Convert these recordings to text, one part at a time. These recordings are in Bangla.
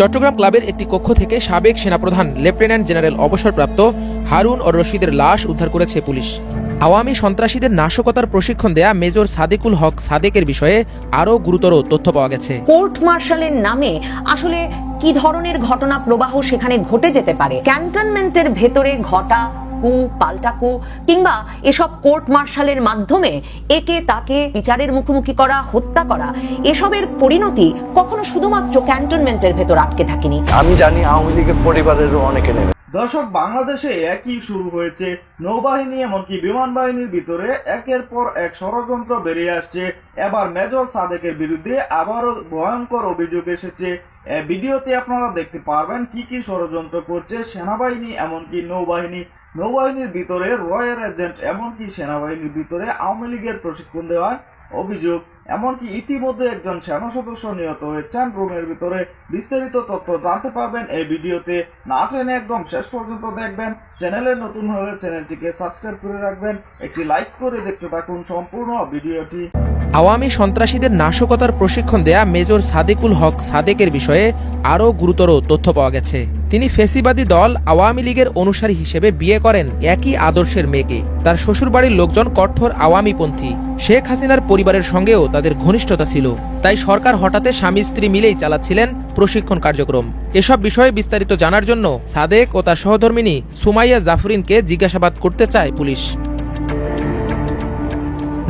চট্টগ্রাম ক্লাবের একটি কক্ষ থেকে সাবেক সেনাপ্রধান লেফটেন্যান্ট জেনারেল অবসরপ্রাপ্ত হারুন ও রশিদের লাশ উদ্ধার করেছে পুলিশ। আওয়ামী সন্ত্রাসীদের নাশকতার প্রশিক্ষণ দেয়া মেজর সাদেকুল হক সাদেকের বিষয়ে আরও গুরুতর তথ্য পাওয়া গেছে। কোর্ট মার্শালের নামে আসলে কি ধরনের ঘটনা প্রবাহ সেখানে ঘটে যেতে পারে? ক্যান্টনমেন্টের ভেতরে ঘটা কু পাল্টাকু কিংবা এসব কোর্ট মার্শালের মাধ্যমে একে তাকে বিচারের মুখোমুখি করা হত্যা করা এসবের পরিণতি কখনো শুধুমাত্র ক্যান্টনমেন্টের ভেতর আটকে থাকেনি। আমি জানি আওয়ামী লীগের পরিবারেরও অনেকে নেবে। দর্শক বাংলাদেশে একই শুরু হয়েছে। নৌবাহিনী এমনকি বিমান বাহিনীর ভিতরে একের পর এক ষড়যন্ত্র বেরিয়ে আসছে। এবার মেজর সাদেকের বিরুদ্ধে আবারও ভয়ঙ্কর অভিযোগ এসেছে। ভিডিওতে আপনারা দেখতে পারবেন কি কি ষড়যন্ত্র করছে সেনাবাহিনী এমনকি নৌবাহিনী। নৌবাহিনীর ভিতরে রয়্যাল এজেন্ট এমনকি সেনাবাহিনীর ভিতরে আওয়ামী লীগের প্রশিক্ষণ দেওয়ার অভিযোগ। এমনকি ইতিমধ্যে একজন সেনা সদস্য নিহত হয়েছেন। রুমের ভিতরে বিস্তারিত তথ্য জানতে পারবেন এই ভিডিওতে। না টেনে একদম শেষ পর্যন্ত দেখবেন। চ্যানেলে নতুন হলে চ্যানেলটিকে সাবস্ক্রাইব করে রাখবেন। একটি লাইক করে দেখতে থাকুন সম্পূর্ণ ভিডিওটি। আওয়ামী সন্ত্রাসীদের নাশকতার প্রশিক্ষণ দেয়া মেজর সাদেকুল হক সাদেকের বিষয়ে আরও গুরুতর তথ্য পাওয়া গেছে। তিনি ফেসিবাদী দল আওয়ামী লীগের অনুসারী হিসেবে বিয়ে করেন একই আদর্শের মেয়েকে। তার শ্বশুরবাড়ির লোকজন কঠোর আওয়ামীপন্থী। শেখ হাসিনার পরিবারের সঙ্গেও তাদের ঘনিষ্ঠতা ছিল। তাই সরকার হঠাতে স্বামী স্ত্রী মিলেই চালাচ্ছিলেন প্রশিক্ষণ কার্যক্রম। এসব বিষয়ে বিস্তারিত জানার জন্য সাদেক ও তার সহধর্মিনী সুমাইয়া জাফরিনকে জিজ্ঞাসাবাদ করতে চায় পুলিশ।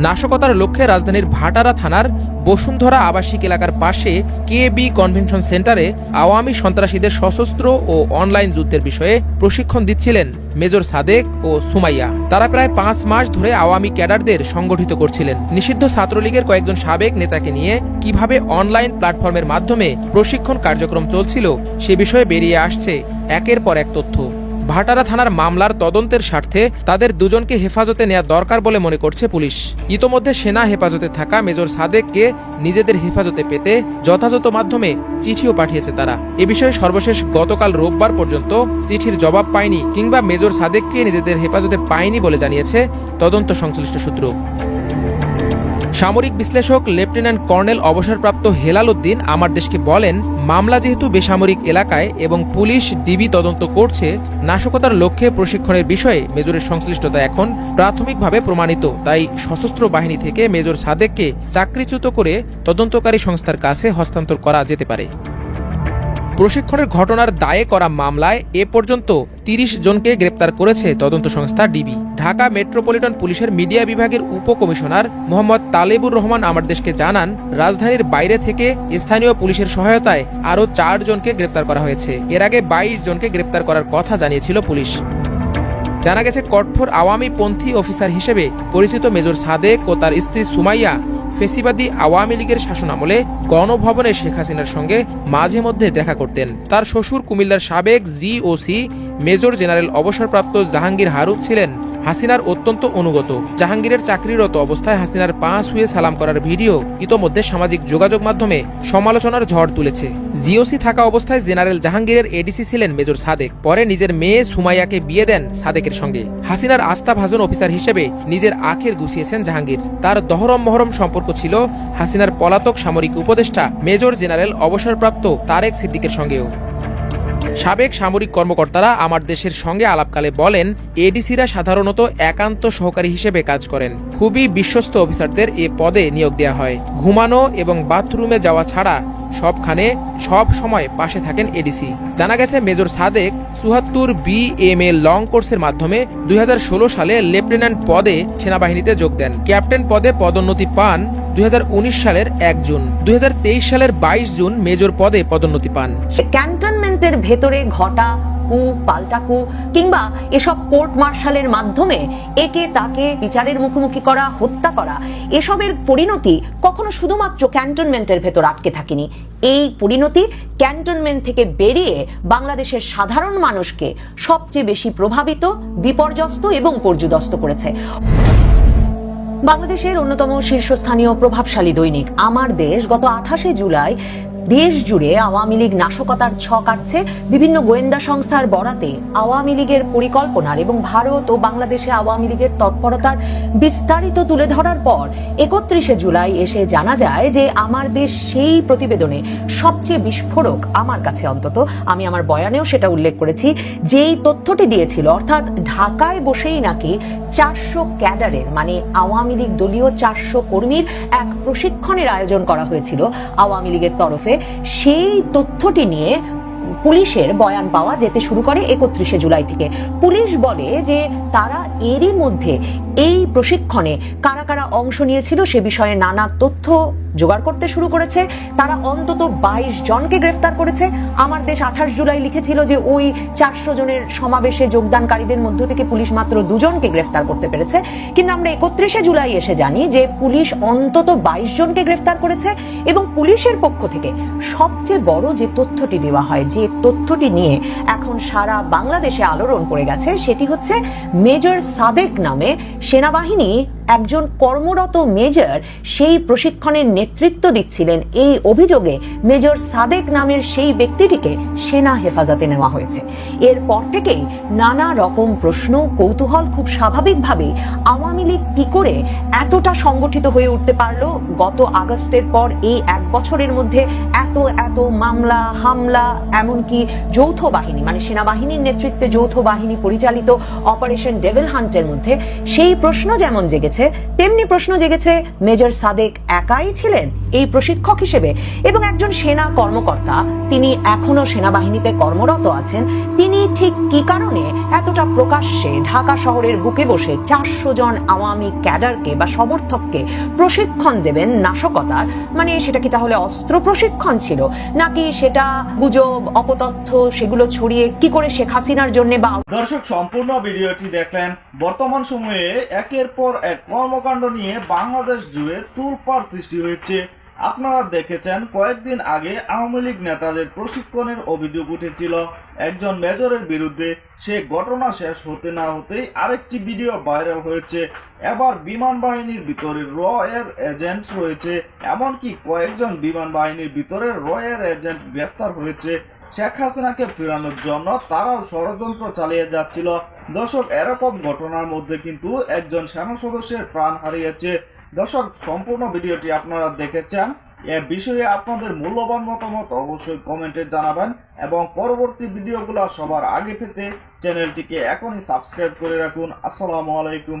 নাশকতার লক্ষ্যে রাজধানীর ভাটারা থানার বসুন্ধরা আবাসিক এলাকার পাশে কে বি কনভেনশন সেন্টারে আওয়ামী সন্ত্রাসীদের সশস্ত্র ও অনলাইন যুদ্ধের বিষয়ে প্রশিক্ষণ দিচ্ছিলেন মেজর সাদেক ও সুমাইয়া। তারা প্রায় পাঁচ মাস ধরে আওয়ামী ক্যাডারদের সংগঠিত করছিলেন। নিষিদ্ধ ছাত্রলীগের কয়েকজন সাবেক নেতাকে নিয়ে কীভাবে অনলাইন প্ল্যাটফর্মের মাধ্যমে প্রশিক্ষণ কার্যক্রম চলছিল সে বিষয়ে বেরিয়ে আসছে একের পর এক তথ্য। ভাটারা থানার মামলার তদন্তের স্বার্থে তাদের দুজনকে হেফাজতে নেওয়া দরকার বলে মনে করছে পুলিশ। ইতোমধ্যে সেনা হেফাজতে থাকা মেজর সাদেককে নিজেদের হেফাজতে পেতে যথাযথ মাধ্যমে চিঠিও পাঠিয়েছে তারা। এ বিষয়ে সর্বশেষ গতকাল রোববার পর্যন্ত চিঠির জবাব পায়নি কিংবা মেজর সাদেককে নিজেদের হেফাজতে পায়নি বলে জানিয়েছে তদন্ত সংশ্লিষ্ট সূত্র। সামরিক বিশ্লেষক লেফটেন্যান্ট কর্নেল অবসরপ্রাপ্ত হেলাল উদ্দিন আমার দেশকে বলেন, মামলা যেহেতু বেসামরিক এলাকায় এবং পুলিশ, ডিবি তদন্ত করছে, নাশকতার লক্ষ্যে প্রশিক্ষণের বিষয়ে মেজরের সংশ্লিষ্টতা এখন প্রাথমিকভাবে প্রমাণিত। তাই সশস্ত্র বাহিনী থেকে মেজর সাদেককে চাকরিচ্যুত করে তদন্তকারী সংস্থার কাছে হস্তান্তর করা যেতে পারে। প্রশিক্ষণের ঘটনার দায়ে করা মামলায় এ পর্যন্ত তিরিশ জনকে গ্রেপ্তার করেছে তদন্ত সংস্থা ডিবি। ঢাকা মেট্রোপলিটন পুলিশের মিডিয়া বিভাগের উপকমিশনার মোহাম্মদ তালেবুর রহমান আমার দেশকে জানান, রাজধানীর বাইরে থেকে স্থানীয় পুলিশের সহায়তায় আরও চার জনকে গ্রেপ্তার করা হয়েছে। এর আগে বাইশ জনকে গ্রেপ্তার করার কথা জানিয়েছিল পুলিশ। জানা গেছে, কঠোর আওয়ামী পন্থী অফিসার হিসেবে পরিচিত মেজর সাদেক ও তার স্ত্রী সুমাইয়া ফেসিবাদী আওয়ামী লীগের শাসনামলে গণভবনে শেখ হাসিনার সঙ্গে মাঝে মধ্যে দেখা করতেন। তার শ্বশুর কুমিল্লার সাবেক জিওসি মেজর জেনারেল অবসরপ্রাপ্ত জাহাঙ্গীর হারুদ ছিলেন হাসিনার অত্যন্ত অনুগত। জাহাঙ্গীরের চাকরিরত অবস্থায় হাসিনার পা শুয়ে সালাম করার ভিডিও ইতোমধ্যে সামাজিক যোগাযোগ মাধ্যমে সমালোচনার ঝড় তুলেছে। জিওসি থাকা অবস্থায় জেনারেল জাহাঙ্গীরের এডিসি ছিলেন মেজর সাদেক। পরে নিজের মেয়ে সুমাইয়াকে বিয়ে দেন সাদেকের সঙ্গে। হাসিনার আস্থা ভাজন অফিসার হিসেবে নিজের আখের গুছিয়েছেন জাহাঙ্গীর। তার দহরম মহরম সম্পর্ক ছিল হাসিনার পলাতক সামরিক উপদেষ্টা মেজর জেনারেল অবসরপ্রাপ্ত তারেক সিদ্দিকের সঙ্গেও। সাবেক সামরিক কর্মকর্তারা আমার দেশের সঙ্গে আলাপকালে বলেন, এডিসিরা সাধারণত একান্ত সহকারী হিসেবে কাজ করেন। খুবই বিশ্বস্ত অফিসারদের এ পদে নিয়োগ দেওয়া হয়। ঘুমানো এবং বাথরুমে যাওয়া ছাড়া সবখানে সব সময় পাশে থাকেন এডিসি। জানা গেছে, মেজর সাদেক চুহাত্তর বি এম এ লং কোর্সের মাধ্যমে দুই হাজার ষোলো সালে লেফটেন্যান্ট পদে সেনাবাহিনীতে যোগ দেন। ক্যাপ্টেন পদে পদোন্নতি পান দুই হাজার উনিশ সালের এক জুন। দুই হাজার তেইশ সালের বাইশ জুন মেজর পদে পদোন্নতি পান। ক্যান্টনমেন্টের ভেতরে ঘটা কু পাল্টাকু কিংবা এসব কোর্ট মার্শালের মাধ্যমে একে তাকে বিচারের মুখোমুখি করা, হত্যা করা, এসবের পরিণতি কখনো শুধুমাত্র ক্যান্টনমেন্টের ভেতর আটকে থাকেনি। এই পরিণতি ক্যান্টনমেন্ট থেকে বেরিয়ে বাংলাদেশের সাধারণ মানুষকে সবচেয়ে বেশি প্রভাবিত, বিপর্যস্ত এবং পর্যুদস্ত করেছে। বাংলাদেশের অন্যতম শীর্ষস্থানীয় প্রভাবশালী দৈনিক, আমার দেশ, গত আঠাশে জুলাই দেশ জুড়ে আওয়ামী লীগ নাশকতার ছক আটছে বিভিন্ন গোয়েন্দা সংস্থার বরাতে আওয়ামী লীগের পরিকল্পনার এবং ভারত ও বাংলাদেশে আওয়ামী লীগের তৎপরতার বিস্তারিত তুলে ধরার পর একত্রিশে জুলাই এসে জানা যায় যে আমার দেশ সেই প্রতিবেদনে সবচেয়ে বিস্ফোরক আমার কাছে অন্তত। আমি আমার বয়ানেও সেটা উল্লেখ করেছি। যেই তথ্যটি দিয়েছিল, অর্থাৎ ঢাকায় বসেই নাকি চারশো ক্যাডারের মানে আওয়ামী লীগ দলীয় চারশো কর্মীর এক প্রশিক্ষণের আয়োজন করা হয়েছিল। আওয়ামী লীগের তরফে সেই তথ্যটি নিয়ে পুলিশের বয়ান পাওয়া যেতে শুরু করে একত্রিশে জুলাই থেকে। পুলিশ বলে যে তারা এরই মধ্যে এই প্রশিক্ষণে কারা কারা অংশ নিয়েছিল সে বিষয়ে নানা তথ্য জোগাড় করতে শুরু করেছে। তারা অন্তত বাইশ জনকে গ্রেফতার করেছে। আমার দেশ আঠাশ জুলাই লিখেছিল যে ওই চারশো জনের সমাবেশে যোগদানকারীদের মধ্য থেকে পুলিশ মাত্র দুজনকে গ্রেফতার করতে পেরেছে। কিন্তু আমরা একত্রিশে জুলাই এসে জানি যে পুলিশ অন্তত বাইশ জনকে গ্রেফতার করেছে এবং পুলিশের পক্ষ থেকে সবচেয়ে বড় যে তথ্যটি দেওয়া হয়, যে তথ্যটি নিয়ে এখন সারা বাংলাদেশে আলোড়ন পড়ে গেছে, সেটি হচ্ছে মেজর সাদেক নামে সেনাবাহিনী একজন কর্মরত মেজর সেই প্রশিক্ষণের নেতৃত্ব দিচ্ছিলেন। এই অভিযোগে মেজর সাদেক নামের সেই ব্যক্তিটিকে সেনা হেফাজতে নেওয়া হয়েছে। এরপর থেকেই নানা রকম প্রশ্ন, কৌতূহল খুব স্বাভাবিকভাবে আওয়ামী লীগ কি করে এতটা সংগঠিত হয়ে উঠতে পারল? গত আগস্টের পর এই এক বছরের মধ্যে এত এত মামলা, হামলা, এমনকি যৌথ বাহিনী মানে সেনাবাহিনীর নেতৃত্বে যৌথ বাহিনী পরিচালিত অপারেশন ডেভিল হান্টের মধ্যে সেই প্রশ্ন যেমন জেগেছে, তেমনি প্রশ্ন জেগেছে মেজর সাদেক একাই ছিলেন এই প্রশিক্ষক হিসেবে এবং একজন সেনা কর্মকর্তা। তিনি এখনও সেনাবাহিনীতে কর্মরত আছেন। তিনি ঠিক কি কারণে এতটা প্রকাশ্যে ঢাকা শহরের বুকে বসে চারশো জন আওয়ামী ক্যাডারকে বা সমর্থককে প্রশিক্ষণ দেবেন নাশকতার? মানে সেটা কি তাহলে অস্ত্র প্রশিক্ষণ ছিল? নাকি সেটা গুজব, অপতথ্য, সেগুলো ছড়িয়ে কি করে শেখ হাসিনার জন্য বা দর্শক, সম্পূর্ণ ভিডিওটি দেখলেন। বর্তমান সময়ে একের পর এক কর্মকাণ্ড নিয়ে বাংলাদেশ জুড়ে তুলপার সৃষ্টি হয়েছে। আপনারা দেখেছেন, কয়েকদিন আগে আওয়ামী লীগ নেতাদের প্রশিক্ষণের অভিযোগ উঠেছিল। একজন মেজরের বিরুদ্ধে সে ঘটনা শেষ হতে না হতেই আরেকটি ভিডিও ভাইরাল হয়েছে। এবার বিমান বাহিনীর ভিতরে র এর এজেন্ট রয়েছে, এমনকি কয়েকজন বিমান বাহিনীর ভিতরে র এর এজেন্ট গ্রেফতার হয়েছে। শেখ হাসিনাকে ফেরানোর জন্য তারাও ষড়যন্ত্র চালিয়ে যাচ্ছিল। দর্শক, এরকম ঘটনার মধ্যে কিন্তু একজন সেনা সদস্যের প্রাণ হারিয়েছে। দর্শক, সম্পূর্ণ ভিডিওটি আপনারা দেখেছেন। এ বিষয়ে আপনাদের মূল্যবান মতামত অবশ্যই কমেন্টে জানাবেন এবং পরবর্তী ভিডিওগুলো সবার আগে পেতে চ্যানেলটিকে এখনই সাবস্ক্রাইব করে রাখুন। আসসালামু আলাইকুম।